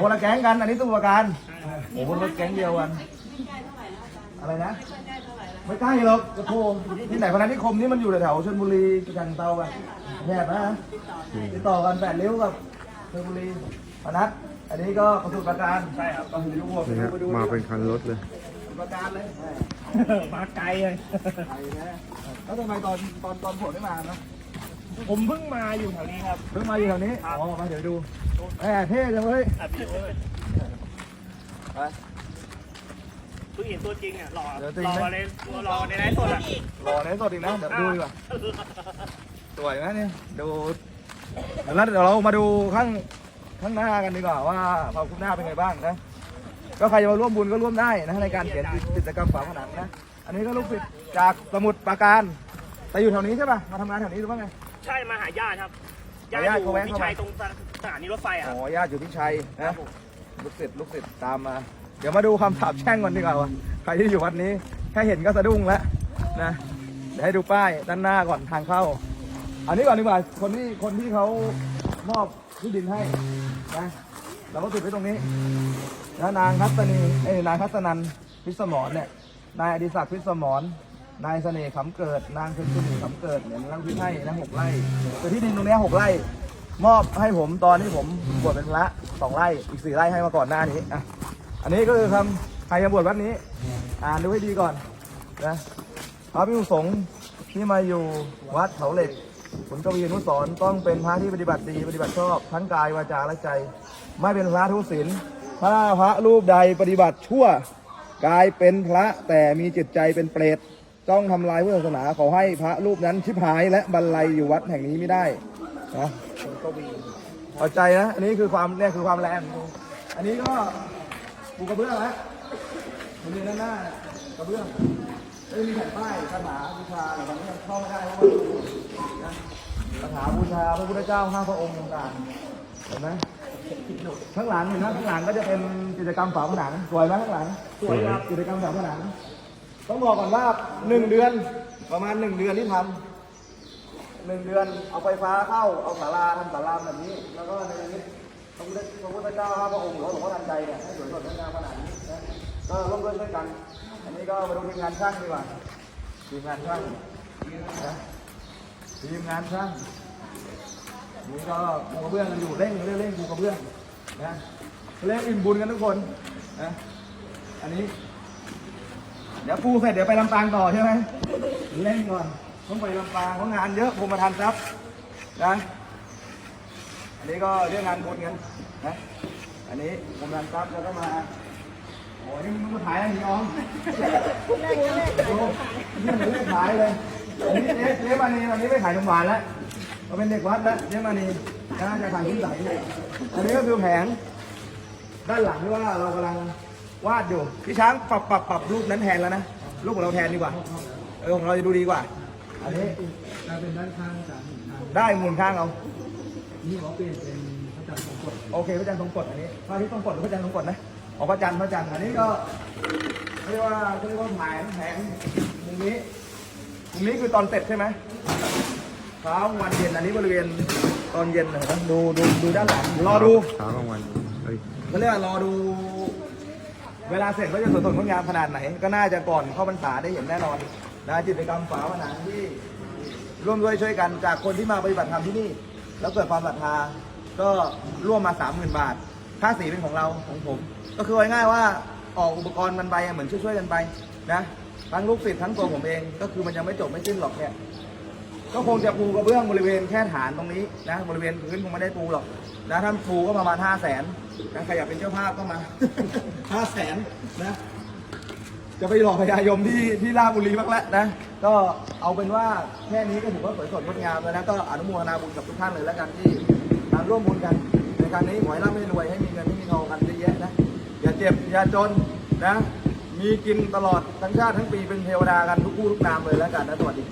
คนละแก๊งกัน อันนี้สมุทรปราการโอ้โหคนละแก๊งเดียวกัน อะไรนะ ไม่ใกล้หรอกกระโทที่ไหนพนัสนิคมนี่มันอยู่แถวๆชลบุรีจังเตาอะแพทย์นะติดต่อกันแปดเลี้ยวกับชลบุรีพนัสอันนี้ก็สมุทรปราการใช่ครับก็คือดูวัวไปนี่ดูฮะไปดูมาเป็นคันรถเลยสมุทรปราการเลยมาไกลเลยไทยนะแล้วทำไมตอนตอนตอนผมไม่มาเนาะ ผมเพิ่งมาอยู่แถวนี้ครับ เพิ่งมาอยู่แถวนี้ อ๋อ มาเดี๋ยวดูแหมเท่จังเว้ยอัดวิดีโอเลยไปเพิ่งเห็นตัวจริงอะรอเดี๋ยวจริงรไหม อในรอในไลฟ์สดอะรอในสดอีกนะ เดี๋ยวดูดีกว่า สวยนะเนี่ยดูแล้วเดี๋ยวเรามาดูข้างข้างหน้ากันดีกว่าว่าความคืบหน้าเป็นไงบ้างนะก็ใครจะมาร่วมบุญก็ร่วมได้นะในการเขียนกิจกรรมฝาผนังนะอันนี้ก็ลูกศิษย์จากสมุทรปราการแต่อยู่แถวนี้ใช่ป่ะมาทำงานแถวนี้หรือว่าไง ใช่มาหาญาติครับหาญาติอยู่เขาแวะพิเข้ามาชัยตรงสถานีรถไฟอะอ๋อญาติอยู่พิชัยนะลูกศิษย์ลูกศิษย์ตามมา เดี๋ยวมาดูคำสาปแช่งก่อนดีกว่าว่าใครที่อยู่วัดนี้แค่เห็นก็สะดุ้งแล้วนะเดี๋ยวให้ดูป้ายด้านหน้าก่อนทางเข้า อันนี้ก่อนดีกว่าคนที่คนที่เขามอบที่ดินให้นะเราก็ติดไว้ตรงนี้นะนางคัสนีเอ้ยนายคัสนันพิสมรเนี่ยนายอดิศักดิ์พิสมร นายเสน่ห์ขำเกิด นางเพ็ญชนีขำเกิดเนี่ยนางพิให้นะหกไร่แต่ที่ดินตรงเนี้ยหกไร่ มอบให้ผมตอนที่ผมบวชเป็นพระสองไร่อีกสี่ไร่ให้มาก่อนหน้านี้อะอันนี้ก็คือคำใครจะบวชวัดนี้ อ่านดูให้ดีก่อนนะพระภิกษุสงฆ์ที่มาอยู่วัดเขาเหล็กขุนกวีอนุสรณ์ต้องเป็นพระที่ปฏิบัติดีปฏิบัติชอบทั้งกายวาจาและใจ ไม่เป็นพระทุศีลถ้าพระรูปใดปฏิบัติชั่ว กลายเป็นพระแต่มีจิตใจเป็นเปรต ต้องทำลายพุทธศาสนาขอให้พระรูปนั้นชิบหายและบรรลัยอยู่วัดแห่งนี้ไม่ได้นะเข้าใจนะ อันนี้คือความเนี่ยคือความแรง อันนี้ก็ปูกระเบื้องแล้วบริเวณด้านหน้ากระเบื้องไม่มีแผ่นป้ายคาถาบูชาอะไรบางอย่างเข้าไม่ได้เพราะว่านะคาถาบูชาพระพุทธเจ้าห้าพระองค์ต่างๆเห็นไหมข้างหลังเห็นไหมข้างหลังก็จะเป็นกิจกรรมฝาผนังสวยไหมข้างหลังสวยครับกิจกรรมฝาผนัง ต้องบอกก่อนว่าหนึ่งเดือนประมาณหนึ่งเดือนที่ทำหนึ่งเดือนเอาไฟฟ้าเข้าเอาศาลาทำศาลาแบบนี้ แล้วก็ในนี้พระพุทธพระพุทธเจ้าพระองค์หรอหลวงพ่อทันใจเนี่ยให้สวยสดงดงามขนาดนี้นะก็ร่วมด้วยช่วยกัน อันนี้ก็มาดูทีมงานช่างดีกว่าทีมงานช่างนะทีมงานช่างนี่ก็ปูกระเบื้องกันอยู่เร่งเร่งเร่งปูกระเบื้องนะเร่งอิ่มบุญกันทุกคนนะอันนี้ ดี๋ยวปูเสร็จเดี๋ยวไปลำปางต่อใช่ไหมเล่นก่อนต้องไปลำปางเพราะงานเยอะผมมาทันครับนะอันนี้ก็เรื่องงานบุญกันนะอันนี้ผมทันครับแล้วก็มาโอ้ยนี่มึงมาถ่ายอะไรนี่น้องโอ้นี่มือนเล่นขายเลยนนี้เจ๊มานีวันนี้ไม่ขายนมหวานแล้วเราเป็นเด็กวัดแล้วเจ๊มานีนะจะขายชิ้นใสอันนี้ก็คือแผงด้านหลังที่ว่าเรากำลัง วาดอยู่พี่ช้างปรับปรับปรับรูปนั้นแทนแล้วนะรูปของเราแทนดีกว่าเออของเราจะดูดีกว่าอันนี้กลายเป็นด้านข้างจากหนึ่งทางได้หมุนข้างเอานี่เขาเปลี่ยนเป็นพระจันทร์ทรงกฎโอเคพระจันทร์ทรงกฎอันนี้พระอาทิตย์ทรงกฎหรือพระจันทร์ทรงกฎนะออกพระจันทร์พระจันทร์อันนี้ก็เรียกว่าเรียกว่าแผงแผงมุมนี้มุมนี้คือตอนเสร็จใช่ไหมเช้าวันเย็นอันนี้บริเวณตอนเย็นนะดูดูดูด้านหลังรอดูเช้ากลางวันเฮ้ยเขาเรียกว่ารอดู เวลาเสร็จก็จะสดสดงดงามขนาดไหน ก็น่าจะก่อนเข้าพรรษาได้เห็นแน่นอนนะกิจกรรมฝาผนังที่ร่วมด้วยช่วยกันจากคนที่มาปฏิบัติธรรมที่นี่ แล้วเกิดความศรัทธาก็ร่วมมาสามหมื่นบาท ค่าสีเป็นของเราของผม ก็คือง่ายๆว่าออกอุปกรณ์กันไปเหมือนช่วยๆกันไปนะทั้งลูกศิษย์ทั้งตัวผมเอง ก็คือมันยังไม่จบไม่สิ้นหรอกเนี่ย ก็คงจะปูกระเบื้องบริเวณแค่ฐานตรงนี้นะบริเวณพื้นคงไม่ได้ปูหรอกนะถ้าปูก็ประมาณห้าแสนนะใครอยากเป็นเจ้าภาพก็มาห้าแสนนะจะไปหลอกพญายมที่ที่ราชบุรีบ้างแล้วนะ ก็เอาเป็นว่าแค่นี้ก็ถือว่าสวยสดงดงามแล้วนะก็อนุโมทนาบุญกับทุกท่านเลยแล้วกันที่มาร่วมบุญกัน ในการนี้ขอให้ร่ำให้รวยให้มีเงินให้มีทองกันเยอะแยะนะอย่าเจ็บอย่าจนนะ มีกินตลอดทั้งชาติทั้งปีเป็นเทวดากันทุกคู่ทุกนามเลยแล้วกันนะสวัสดี